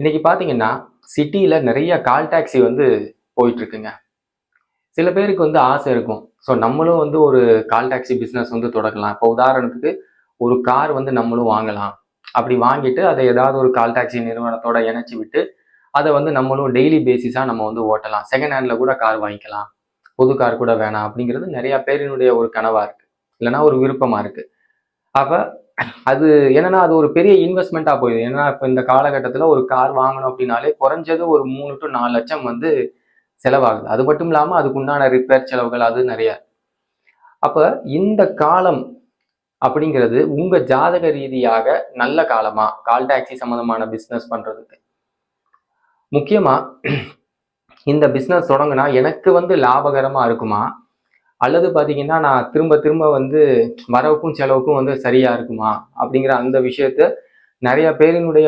இன்னைக்கு பார்த்தீங்கன்னா சிட்டியில் நிறைய கால் டாக்ஸி வந்து போயிட்டுருக்குங்க. சில பேருக்கு வந்து ஆசை இருக்கும். ஸோ நம்மளும் வந்து ஒரு கால் டாக்ஸி பிஸ்னஸ் வந்து தொடங்கலாம். இப்போ உதாரணத்துக்கு ஒரு கார் வந்து நம்மளும் வாங்கலாம். அப்படி வாங்கிட்டு அதை ஏதாவது ஒரு கால் டாக்ஸி நிறுவனத்தோட இணைச்சி விட்டு அதை வந்து நம்மளும் டெய்லி பேசிஸாக நம்ம வந்து ஓட்டலாம். செகண்ட் ஹேண்டில் கூட கார் வாங்கிக்கலாம். புது கார் கூட வேணாம். அப்படிங்கிறது நிறையா பேரினுடைய ஒரு கனவாக இருக்குது இல்லைன்னா ஒரு விருப்பமாக இருக்குது அப்போ அது என்னன்னா அது ஒரு பெரிய இன்வெஸ்ட்மெண்ட்டா போயிடுது. ஏன்னா இப்போ இந்த காலகட்டத்தில் ஒரு கார் வாங்கணும் அப்படின்னாலே குறைஞ்சது ஒரு மூணு டு நாலு லட்சம் வந்து செலவாகுது. அது மட்டும் இல்லாமல் அதுக்கு உண்டான ரிப்பேர் செலவுகள் அது நிறைய. அப்ப இந்த காலம் அப்படிங்கிறது உங்க ஜாதக ரீதியாக நல்ல காலமா? கால் டாக்ஸி சம்மந்தமான பிஸ்னஸ் பண்றதுக்கு. முக்கியமா இந்த பிஸ்னஸ் தொடங்கினா எனக்கு வந்து லாபகரமா இருக்குமா? அல்லது பார்த்தீங்கன்னா நான் திரும்ப திரும்ப வந்து வரவுக்கும் செலவுக்கும் வந்து சரியா இருக்குமா அப்படிங்கிற அந்த விஷயத்த நிறைய பேரினுடைய